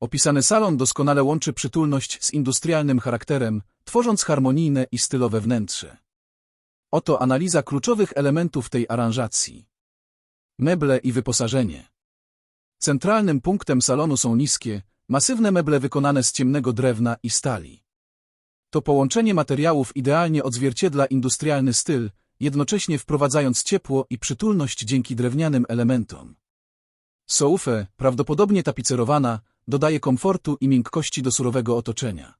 Opisany salon doskonale łączy przytulność z industrialnym charakterem, tworząc harmonijne i stylowe wnętrze. Oto analiza kluczowych elementów tej aranżacji. Meble i wyposażenie. Centralnym punktem salonu są niskie, masywne meble wykonane z ciemnego drewna i stali. To połączenie materiałów idealnie odzwierciedla industrialny styl, jednocześnie wprowadzając ciepło i przytulność dzięki drewnianym elementom. Soufę, prawdopodobnie tapicerowana, dodaje komfortu i miękkości do surowego otoczenia.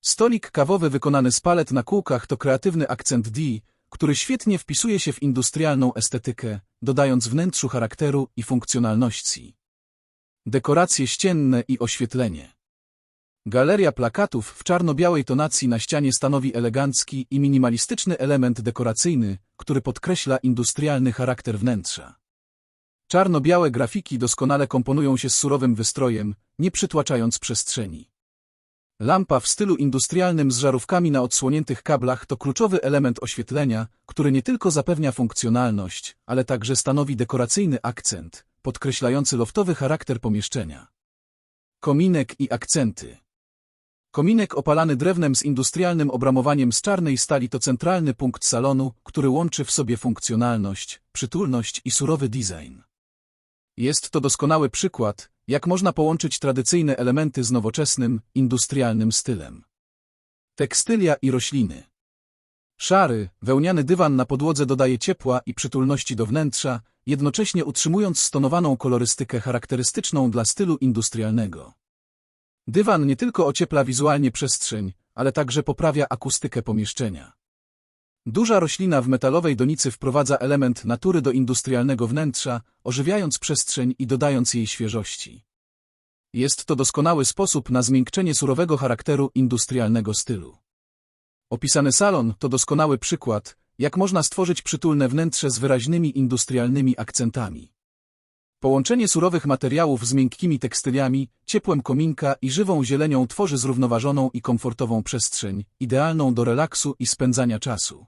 Stolik kawowy wykonany z palet na kółkach to kreatywny akcent D, który świetnie wpisuje się w industrialną estetykę, dodając wnętrzu charakteru i funkcjonalności. Dekoracje ścienne i oświetlenie. Galeria plakatów w czarno-białej tonacji na ścianie stanowi elegancki i minimalistyczny element dekoracyjny, który podkreśla industrialny charakter wnętrza. Czarno-białe grafiki doskonale komponują się z surowym wystrojem, nie przytłaczając przestrzeni. Lampa w stylu industrialnym z żarówkami na odsłoniętych kablach to kluczowy element oświetlenia, który nie tylko zapewnia funkcjonalność, ale także stanowi dekoracyjny akcent, podkreślający loftowy charakter pomieszczenia. Kominek i akcenty Kominek opalany drewnem z industrialnym obramowaniem z czarnej stali to centralny punkt salonu, który łączy w sobie funkcjonalność, przytulność i surowy design. Jest to doskonały przykład, jak można połączyć tradycyjne elementy z nowoczesnym, industrialnym stylem. Tekstylia i rośliny. Szary, wełniany dywan na podłodze dodaje ciepła i przytulności do wnętrza, jednocześnie utrzymując stonowaną kolorystykę charakterystyczną dla stylu industrialnego. Dywan nie tylko ociepla wizualnie przestrzeń, ale także poprawia akustykę pomieszczenia. Duża roślina w metalowej donicy wprowadza element natury do industrialnego wnętrza, ożywiając przestrzeń i dodając jej świeżości. Jest to doskonały sposób na zmiękczenie surowego charakteru industrialnego stylu. Opisany salon to doskonały przykład, jak można stworzyć przytulne wnętrze z wyraźnymi industrialnymi akcentami. Połączenie surowych materiałów z miękkimi tekstyliami, ciepłem kominka i żywą zielenią tworzy zrównoważoną i komfortową przestrzeń, idealną do relaksu i spędzania czasu.